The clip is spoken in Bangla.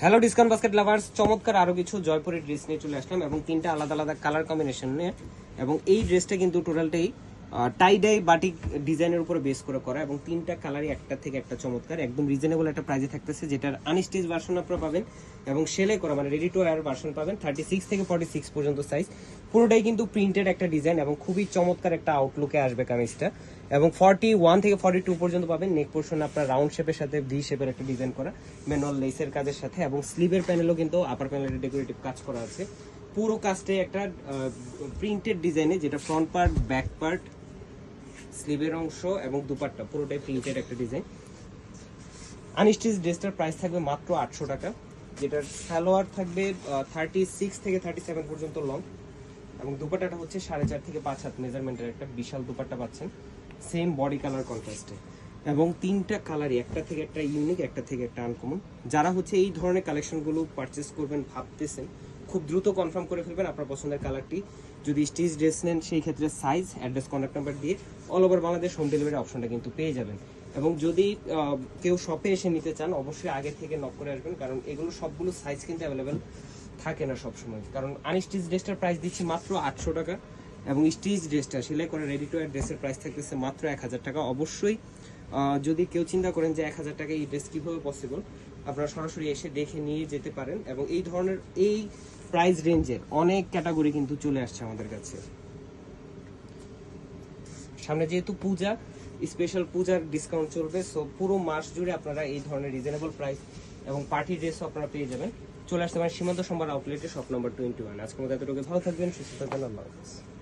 হ্যালো ডিসকাউন্ট বাস্কেট লাভার্স চমৎকার আরও কিছু জয়পুরের ড্রেস নিয়ে চলে আসলাম এবং তিনটা আলাদা আলাদা কালার কম্বিনেশন নিয়ে। এবং এই ড্রেসটা কিন্তু টোটালটাই টাই ডাই বাটিক ডিজাইনের উপরে বেস করে করা এবং তিনটা কালারই একটা থেকে একটা চমৎকার, একদম রিজনেবল একটা প্রাইজে থাকতেছে, যেটার আনস্টিচ ভার্সন আপনারা পাবেন এবং সেলাই করা মানে রেডি টু ওয়্যার ভার্সন পাবেন থার্টি সিক্স থেকে ফর্টি সিক্স পর্যন্ত সাইজ পুরোটাই কিন্তু প্রিন্টেড একটা ডিজাইন এবং খুবই চমৎকার একটা আউটলুকে আসবে কামিজটা। এবং ফর্টি ওয়ান থেকে ফর্টি টু পর্যন্ত পাবেন নেক পোর্শন আপনার রাউন্ড শেপের সাথে ভি শেপের একটা ডিজাইন করা ম্যানুয়াল লেসের কাজের সাথে এবং স্লিভের প্যানেলও কিন্তু আপার প্যানেলের ডেকোরেটিভ কাজ করা আছে। পুরো কাজটা একটা প্রিন্টেড ডিজাইনে যেটা ফ্রন্ট পার্ট ব্যাক পার্ট স্লিভের অংশ এবং দুপাট্টা, পুরোটাই প্রিন্টেড একটা ডিজাইন। আনস্টিচ ড্রেসটার প্রাইস থাকবে মাত্র আটশো টাকা, যেটার সালোয়ার থাকবে থার্টি সিক্স থেকে থার্টি সেভেন পর্যন্ত লং এবং দুপাট্টাটা হচ্ছে সাড়ে চার থেকে পাঁচ হাত মেজারমেন্টের একটা বিশাল দুপাট্টা পাচ্ছেন সেম বডি কালার কন্ট্রাস্টে এবং তিনটা কালারই একটা থেকে একটা ইউনিক একটা থেকে একটা আনকমন যারা হচ্ছে এই ধরনের কালেকশনগুলো পারচেস করবেন, ভাবতেছেন খুব দ্রুত কনফার্ম করে ফেলবেন আপনার পছন্দের কালারটি যদি স্টিচ ড্রেস নেন, সেই ক্ষেত্রে সাইজ অ্যাড্রেস কন্ট্যাক্ট নাম্বার দিয়ে all over Bangladesh home delivery অপশনটা কিন্তু পেয়ে যাবেন। এবং যদি কেউ শপে এসে নিতে চান, অবশ্যই আগে থেকে নক করে আসবেন, কারণ এগুলো সবগুলো সাইজ কিন্তু অ্যাভেলেবেল থাকে না সবসময়। কারণ আনস্টিচ ড্রেসটার প্রাইস দিচ্ছি মাত্র আটশো টাকা এবং স্টিচ ড্রেসটা সেলাই করে রেডি টু ড্রেসের প্রাইস থাকতেছে মাত্র এক হাজার টাকা। অবশ্যই যদি কেউ চিন্তা করেন যে এক হাজার টাকা এই ড্রেস কীভাবে পসিবল আপনারা সরাসরি এসে দেখে নিয়ে যেতে পারেন এবং এই ধরনের, এই প্রাইস রেঞ্জের অনেক ক্যাটাগরি কিন্তু চলে আসছে আমাদের কাছে। সামনে যেহেতু পূজা স্পেশাল পূজার ডিসকাউন্ট চলবে সো পুরো মাস জুড়ে আপনারা এই ধরনের রিজনেবল প্রাইস এবং পার্টি ড্রেসও আপনারা পেয়ে যাবেন। চলে আসতে পারেন সীমান্ত সম্বার আউটলেটে শপ নম্বর টোয়েন্টি ওয়ান আজকের মতো এতটুকু ভালো থাকবেন, সুস্থ থাকবেন, আল্লাহ হাফিজ।